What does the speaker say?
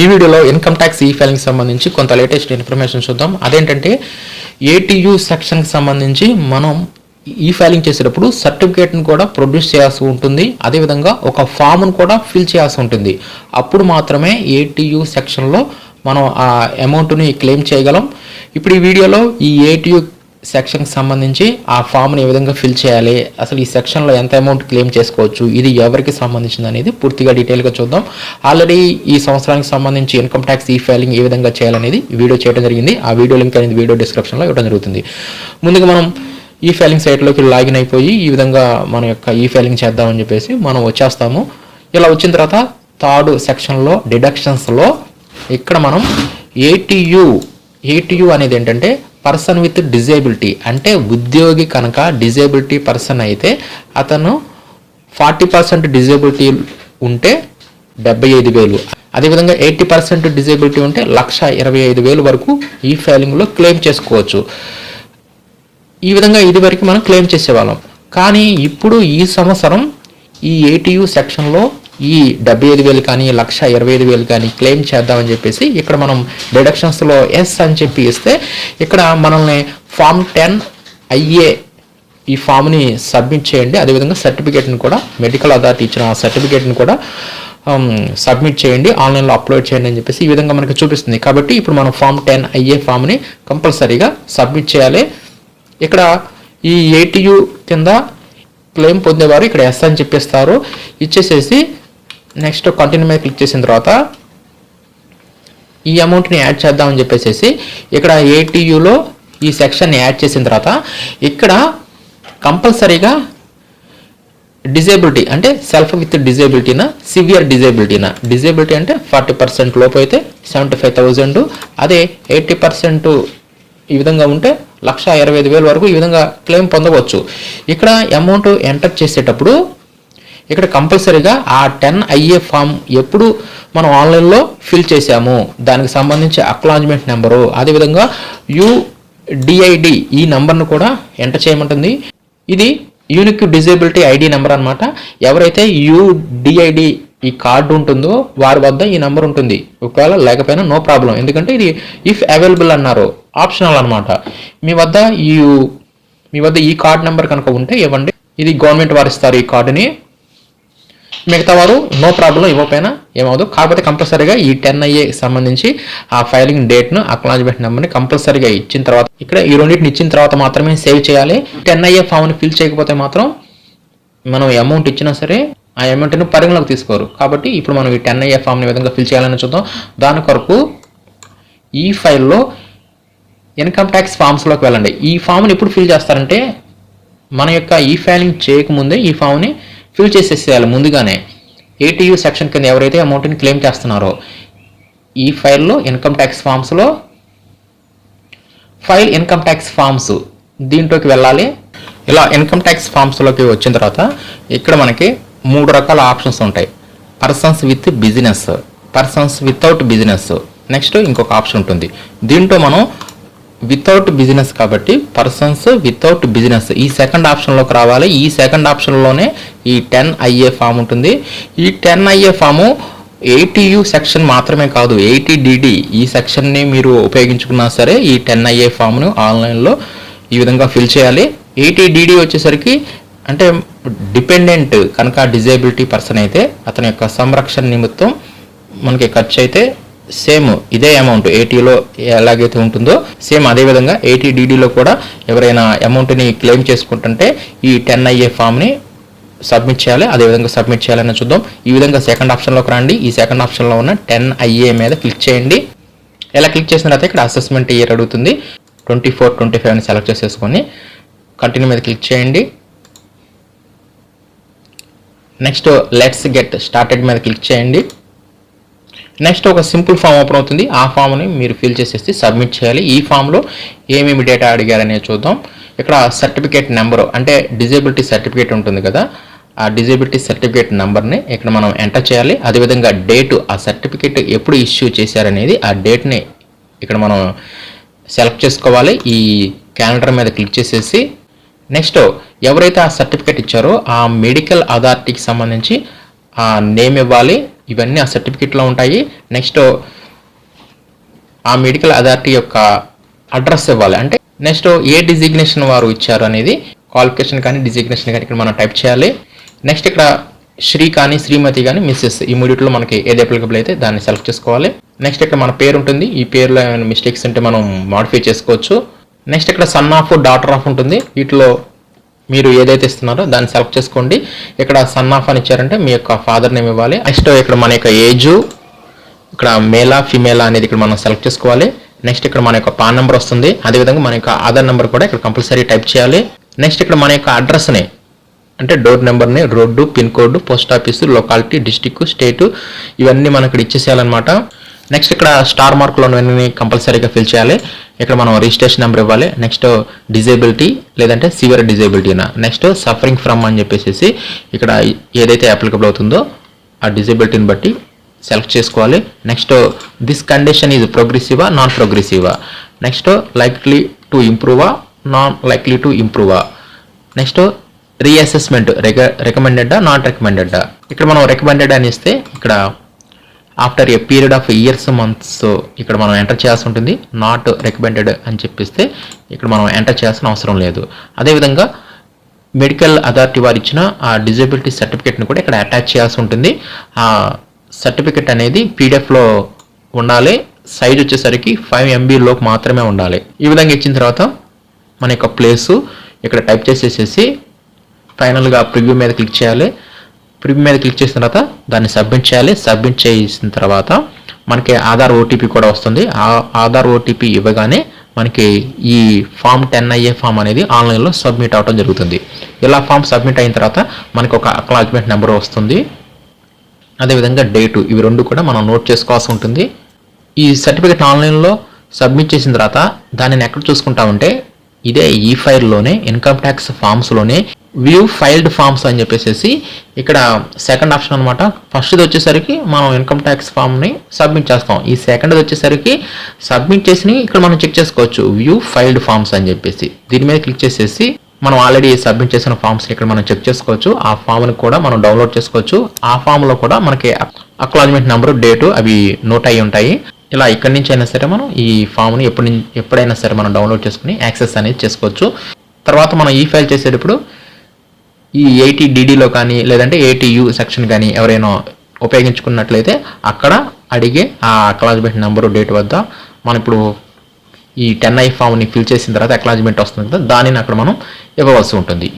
ఈ వీడియోలో income tax e filing సంబంధించి కొంత లేటెస్ట్ ఇన్ఫర్మేషన్ చూద్దాం. అదేంటంటే ఏటీయూ సెక్షన్కి సంబంధించి మనం ఈ ఫైలింగ్ చేసేటప్పుడు సర్టిఫికేట్ని కూడా ప్రొడ్యూస్ చేయాల్సి ఉంటుంది. అదేవిధంగా ఒక ఫామ్ను కూడా ఫిల్ చేయాల్సి ఉంటుంది. అప్పుడు మాత్రమే ఏటీయూ సెక్షన్లో మనం ఆ అమౌంట్ని క్లెయిమ్ చేయగలం. ఇప్పుడు ఈ వీడియోలో ఈ ఏటీయూ సెక్షన్కి సంబంధించి ఆ ఫామ్ని ఏ విధంగా ఫిల్ చేయాలి అసలు ఈ సెక్షన్లో ఎంత అమౌంట్ క్లెయిమ్ చేసుకోవచ్చు ఇది ఎవరికి సంబంధించింది అనేది పూర్తిగా డీటెయిల్గా చూద్దాం. ఆల్రెడీ ఈ సంవత్సరానికి సంబంధించి ఇన్కమ్ ట్యాక్స్ ఈ ఫైలింగ్ ఏ విధంగా చేయాలనేది వీడియో చేయడం జరిగింది. ఆ వీడియో లింక్ అనేది వీడియో డిస్క్రిప్షన్లో ఇవ్వడం జరుగుతుంది. ముందుగా మనం ఈ ఫైలింగ్ సైట్లోకి లాగిన్ అయిపోయి ఈ విధంగా మన యొక్క ఈ ఫైలింగ్ చేద్దామని చెప్పేసి మనం వచ్చేస్తాము. ఇలా వచ్చిన తర్వాత థర్డ్ సెక్షన్లో డిడక్షన్స్లో ఇక్కడ మనం ఏటీయు ఏటీయు అనేది ఏంటంటే పర్సన్ విత్ డిజేబిలిటీ అంటే ఉద్యోగి కనుక డిజేబిలిటీ పర్సన్ అయితే అతను ఫార్టీ పర్సెంట్ డిజేబిలిటీ ఉంటే డెబ్బై ఐదు వేలు. అదేవిధంగా ఎయిటీ పర్సెంట్ డిజేబిలిటీ ఉంటే లక్ష ఇరవై ఐదు వేలు వరకు ఈ ఫైలింగ్లో క్లెయిమ్ చేసుకోవచ్చు. ఈ విధంగా ఇది వరకు మనం క్లెయిమ్ చేసేవాళ్ళం. కానీ ఇప్పుడు ఈ సంవత్సరం ఈ ఏటీయూ సెక్షన్లో ఈ డెబ్బై ఐదు వేలు కానీ లక్ష ఇరవై ఐదు వేలు కానీ క్లెయిమ్ చేద్దామని చెప్పేసి ఇక్కడ మనం డిడక్షన్స్లో ఎస్ అని చెప్పి ఇస్తే ఇక్కడ మనల్ని ఫామ్ టెన్ ఐఏ ఈ ఫామ్ని సబ్మిట్ చేయండి. అదేవిధంగా సర్టిఫికేట్ని కూడా మెడికల్ అథారిటీ ఇచ్చిన ఆ సర్టిఫికేట్ని కూడా సబ్మిట్ చేయండి. ఆన్లైన్లో అప్లోడ్ చేయండి అని చెప్పేసి ఈ విధంగా మనకి చూపిస్తుంది. కాబట్టి ఇప్పుడు మనం ఫామ్ టెన్ ఐఏ ఫామ్ని కంపల్సరీగా సబ్మిట్ చేయాలి. ఇక్కడ ఈ ఏటీయు కింద క్లెయిమ్ పొందేవారు ఇక్కడ ఎస్ అని చెప్పేస్తారు. ఇచ్చేసేసి నెక్స్ట్ కంటిన్యూ మీద క్లిక్ చేసిన తర్వాత ఈ అమౌంట్ని యాడ్ చేద్దామని చెప్పేసి ఇక్కడ ఏటీయూలో ఈ సెక్షన్ని యాడ్ చేసిన తర్వాత ఇక్కడ కంపల్సరీగా డిజేబిలిటీ అంటే సెల్ఫ్ విత్ డిజేబిలిటీనా సివియర్ డిజేబిలిటీనా డిజేబిలిటీ అంటే ఫార్టీ పర్సెంట్ లోపు అయితే సెవెంటీ ఫైవ్ థౌజండ్ అదే ఎయిటీ పర్సెంట్ ఈ విధంగా ఉంటే లక్ష ఇరవై ఐదు వేల వరకు ఈ విధంగా క్లెయిమ్ పొందవచ్చు. ఇక్కడ అమౌంట్ ఎంటర్ చేసేటప్పుడు ఇక్కడ కంపల్సరీగా ఆ టెన్ ఐఏ ఫామ్ ఎప్పుడు మనం ఆన్లైన్లో ఫిల్ చేసాము దానికి సంబంధించి అక్లాంజ్మెంట్ నెంబరు. అదేవిధంగా యుడిఐడి ఈ నెంబర్ను కూడా ఎంటర్ చేయమంటుంది. ఇది యూనిక్ డిజేబిలిటీ ఐడి నెంబర్ అన్నమాట. ఎవరైతే యుడిఐడి ఈ కార్డు ఉంటుందో వారి వద్ద ఈ నెంబర్ ఉంటుంది. ఒకవేళ లేకపోయినా నో ప్రాబ్లం. ఎందుకంటే ఇది ఇఫ్ అవైలబుల్ అన్నారు. ఆప్షనల్ అనమాట మీ వద్ద ఈ మీ వద్ద ఈ కార్డ్ నెంబర్ కనుక ఉంటే ఇవ్వండి. ఇది గవర్నమెంట్ వారు ఇస్తారు ఈ కార్డుని. మిగతా వారు నో ప్రాబ్లం ఇవ్వకపోయినా ఏమవుదు కాకపోతే కంపల్సరీగా ఈ టెన్ ఐఏ సంబంధించి ఆ ఫైలింగ్ డేట్ను అక్నాలజ్మెంట్ నెంబర్ని కంపల్సరీగా ఇచ్చిన తర్వాత ఇక్కడ ఈ రెండింటిని ఇచ్చిన తర్వాత మాత్రమే సేవ్ చేయాలి. టెన్ ఐఏ ఫామ్ని ఫిల్ చేయకపోతే మాత్రం మనం అమౌంట్ ఇచ్చినా సరే ఆ అమౌంట్ని పరిగణలోకి తీసుకోరు. కాబట్టి ఇప్పుడు మనం ఈ టెన్ ఐఏ ఫామ్ని విధంగా ఫిల్ చేయాలని చూద్దాం. దాని కొరకు ఈ ఫైల్లో ఇన్కమ్ ట్యాక్స్ ఫామ్స్లోకి వెళ్ళండి. ఈ ఫామ్ని ఎప్పుడు ఫిల్ చేస్తారంటే మన యొక్క ఈ ఫైలింగ్ చేయకముందే ఈ ఫామ్ని ఫిల్ చేసేసేయాలి ముందుగానే. ఏటీయూ సెక్షన్ కింద ఎవరైతే అమౌంట్ని క్లెయిమ్ చేస్తున్నారో ఈ ఫైల్లో ఇన్కమ్ ట్యాక్స్ ఫామ్స్లో ఫైల్ ఇన్కమ్ ట్యాక్స్ ఫామ్స్ దీంట్లోకి వెళ్ళాలి. ఇలా ఇన్కమ్ ట్యాక్స్ ఫామ్స్లోకి వచ్చిన తర్వాత ఇక్కడ మనకి మూడు రకాల ఆప్షన్స్ ఉంటాయి. Persons with business persons without business. Next ఇంకొక ఆప్షన్ ఉంటుంది. దీంట్లో మనం వితౌట్ బిజినెస్ కాబట్టి పర్సన్స్ వితౌట్ బిజినెస్ ఈ సెకండ్ ఆప్షన్లోకి రావాలి. ఈ సెకండ్ ఆప్షన్లోనే ఈ టెన్ ఐఏ ఫామ్ ఉంటుంది. ఈ ten IA form eighty U section మాత్రమే కాదు ఎయిటీ డిడి ఈ సెక్షన్ని మీరు ఉపయోగించుకున్నా సరే ఈ టెన్ ఐఏ ఫామ్ను ఆన్లైన్లో ఈ విధంగా ఫిల్ చేయాలి. ఎయిటీ డిడి వచ్చేసరికి అంటే డిపెండెంట్ కనుక డిజేబిలిటీ పర్సన్ అయితే అతని యొక్క సంరక్షణ నిమిత్తం మనకి ఖర్చు అయితే సేమ్ ఇదే అమౌంట్ ఏటీలో ఎలాగైతే ఉంటుందో సేమ్ అదే విధంగా ఏటీ డీడీలో కూడా ఎవరైనా అమౌంట్ని క్లెయిమ్ చేసుకుంటుంటే ఈ టెన్ ఐఏ ఫామ్ని సబ్మిట్ చేయాలి అదే విధంగా సబ్మిట్ చేయాలని చూద్దాం. ఈ విధంగా సెకండ్ ఆప్షన్లోకి రండి. ఈ సెకండ్ ఆప్షన్లో ఉన్న టెన్ ఐఏ మీద క్లిక్ చేయండి. ఇలా క్లిక్ చేసిన తర్వాత ఇక్కడ అసెస్మెంట్ ఇయర్ అడుగుతుంది. ట్వంటీ ఫోర్ ట్వంటీ ఫైవ్ని సెలెక్ట్ చేసేసుకొని కంటిన్యూ మీద క్లిక్ చేయండి. నెక్స్ట్ లెట్స్ గెట్ స్టార్టెడ్ మీద క్లిక్ చేయండి. నెక్స్ట్ ఒక సింపుల్ ఫామ్ ఓపెన్ అవుతుంది. ఆ ఫామ్ని మీరు ఫిల్ చేసేసి సబ్మిట్ చేయాలి. ఈ ఫామ్లో ఏమేమి డేటా అడిగారనేది చూద్దాం. ఇక్కడ సర్టిఫికేట్ నెంబరు అంటే డిజేబిలిటీ సర్టిఫికేట్ ఉంటుంది కదా. ఆ డిజేబిలిటీ సర్టిఫికేట్ నెంబర్ని ఇక్కడ మనం ఎంటర్ చేయాలి. అదేవిధంగా డేటు ఆ సర్టిఫికేట్ ఎప్పుడు ఇష్యూ చేశారనేది ఆ డేట్ని ఇక్కడ మనం సెలెక్ట్ చేసుకోవాలి. ఈ క్యాలెండర్ మీద క్లిక్ చేసేసి నెక్స్ట్ ఎవరైతే ఆ సర్టిఫికేట్ ఇచ్చారో ఆ మెడికల్ అథారిటీకి సంబంధించి ఆ నేమ్ ఇవ్వాలి. ఇవన్నీ ఆ సర్టిఫికెట్లో ఉంటాయి. నెక్స్ట్ ఆ మెడికల్ అథారిటీ యొక్క అడ్రస్ ఇవ్వాలి. అంటే నెక్స్ట్ ఏ డిజిగ్నేషన్ వారు ఇచ్చారు అనేది క్వాలిఫికేషన్ కానీ డిజిగ్నేషన్ కానీ ఇక్కడ మనం టైప్ చేయాలి. నెక్స్ట్ ఇక్కడ శ్రీ కానీ శ్రీమతి కానీ మిస్సెస్ ఈ మూడిట్లో మనకి ఏది అప్లికబుల్ అయితే దాన్ని సెలెక్ట్ చేసుకోవాలి. నెక్స్ట్ ఇక్కడ మన పేరు ఉంటుంది. ఈ పేరులో ఏమైనా మిస్టేక్స్ ఉంటే మనం మాడిఫై చేసుకోవచ్చు. నెక్స్ట్ ఇక్కడ సన్ ఆఫ్ డాటర్ ఆఫ్ ఉంటుంది. వీటిలో మీరు ఏదైతే ఇస్తున్నారో దాన్ని సెలెక్ట్ చేసుకోండి. ఇక్కడ సన్ ఆఫ్ అని ఇచ్చారంటే మీ యొక్క ఫాదర్ నేమ్ ఇవ్వాలి. నెక్స్ట్ ఇక్కడ మన యొక్క ఏజు ఇక్కడ మేలా ఫిమేలా అనేది ఇక్కడ మనం సెలెక్ట్ చేసుకోవాలి. నెక్స్ట్ ఇక్కడ మన యొక్క పాన్ నెంబర్ వస్తుంది. అదేవిధంగా మన యొక్క ఆధార్ నెంబర్ కూడా ఇక్కడ కంపల్సరీ టైప్ చేయాలి. నెక్స్ట్ ఇక్కడ మన యొక్క అడ్రస్ని అంటే డోర్ నెంబర్ని road pin code post office locality district state ఇవన్నీ మనం ఇక్కడ ఇచ్చేసేయాలన్నమాట. నెక్స్ట్ ఇక్కడ స్టార్ మార్కులు ఉన్నవన్నీ కంపల్సరీగా ఫిల్ చేయాలి. ఇక్కడ మనం రిజిస్ట్రేషన్ నెంబర్ ఇవ్వాలి. నెక్స్ట్ డిజేబిలిటీ లేదంటే సివియర్ డిజేబిలిటీనా నెక్స్ట్ సఫరింగ్ ఫ్రమ్ అని చెప్పేసి ఇక్కడ ఏదైతే అప్లికబుల్ అవుతుందో ఆ డిజేబిలిటీని బట్టి సెలెక్ట్ చేసుకోవాలి. నెక్స్ట్ దిస్ కండిషన్ ఈజ్ ప్రోగ్రెసివా నాన్ ప్రోగ్రెసివా నెక్స్ట్ లైక్లీ టు ఇంప్రూవా నాన్ లైక్లీ టు ఇంప్రూవా నెక్స్ట్ రీఅసెస్మెంట్ రెక రికమెండెడా నాట్ రికమెండెడా ఇక్కడ మనం రికమెండెడ్ అని ఇస్తే ఇక్కడ after a period of years months ఇక్కడ మనం ఎంటర్ చేయాల్సి ఉంటుంది. నాట్ రికమెండెడ్ అని చెప్పిస్తే ఇక్కడ మనం ఎంటర్ చేయాల్సిన అవసరం లేదు. అదేవిధంగా మెడికల్ అథారిటీ వారు ఇచ్చిన ఆ డిజబిలిటీ సర్టిఫికేట్ని కూడా ఇక్కడ అటాచ్ చేయాల్సి ఉంటుంది. ఆ సర్టిఫికేట్ అనేది పీడిఎఫ్లో ఉండాలి. సైజ్ వచ్చేసరికి ఫైవ్ ఎంబీలోపు మాత్రమే ఉండాలి. ఈ విధంగా ఇచ్చిన తర్వాత మన యొక్క ప్లేసు ఇక్కడ టైప్ చేసేసేసి ఫైనల్గా ప్రివ్యూ మీద క్లిక్ చేయాలి. ప్రివ్యూ మీద క్లిక్ చేసిన తర్వాత దాన్ని సబ్మిట్ చేయాలి. సబ్మిట్ చేసిన తర్వాత మనకి ఆధార్ ఓటీపీ కూడా వస్తుంది. ఆ ఆధార్ ఓటీపీ ఇవ్వగానే మనకి ఈ ఫామ్ టెన్ అయ్యే ఫామ్ అనేది ఆన్లైన్లో సబ్మిట్ అవ్వడం జరుగుతుంది. ఇలా ఫామ్ సబ్మిట్ అయిన తర్వాత మనకి ఒక అక్నాలజ్మెంట్ నెంబర్ వస్తుంది. అదేవిధంగా డేటు ఇవి రెండు కూడా మనం నోట్ చేసుకోవాల్సి ఉంటుంది. ఈ సర్టిఫికేట్ ఆన్లైన్లో సబ్మిట్ చేసిన తర్వాత దానిని ఎక్కడ చూసుకుంటామంటే ఇదే ఈ ఫైల్లోనే ఇన్కమ్ ట్యాక్స్ ఫామ్స్లోనే వ్యూ ఫైల్డ్ ఫామ్స్ అని చెప్పేసి ఇక్కడ సెకండ్ ఆప్షన్ అనమాట ఫస్ట్ది వచ్చేసరికి మనం ఇన్కమ్ ట్యాక్స్ ఫామ్ని సబ్మిట్ చేస్తాం. ఈ సెకండ్ది వచ్చేసరికి సబ్మిట్ చేసి ఇక్కడ మనం చెక్ చేసుకోవచ్చు. వ్యూ ఫైల్డ్ ఫామ్స్ అని చెప్పేసి. దీని మీద క్లిక్ చేసేసి మనం ఆల్రెడీ సబ్మిట్ చేసిన ఫామ్స్ ఇక్కడ మనం చెక్ చేసుకోవచ్చు. ఆ ఫామ్ని కూడా మనం డౌన్లోడ్ చేసుకోవచ్చు. ఆ ఫామ్లో కూడా మనకి అక్లాజ్మెంట్ నెంబరు డేటు అవి నోట్ అయి ఉంటాయి. ఇలా ఇక్కడి నుంచి అయినా సరే మనం ఈ ఫామ్ని ఎప్పటి నుంచి ఎప్పుడైనా సరే మనం డౌన్లోడ్ చేసుకుని యాక్సెస్ అనేది చేసుకోవచ్చు. తర్వాత మనం ఈ ఫైల్ చేసేటప్పుడు ఈ ఎయిటీ డీడీలో కానీ లేదంటే ఏటీయు సెక్షన్ కానీ ఎవరైనా ఉపయోగించుకున్నట్లయితే అక్కడ అడిగే ఆ అక్లాజ్మెంట్ నెంబరు డేట్ వద్ద మనం ఇప్పుడు ఈ టెన్ ఐ ఫామ్ని ఫిల్ చేసిన తర్వాత అక్లాజ్మెంట్ వస్తుంది కదా దానిని అక్కడ మనం ఇవ్వవలసి ఉంటుంది.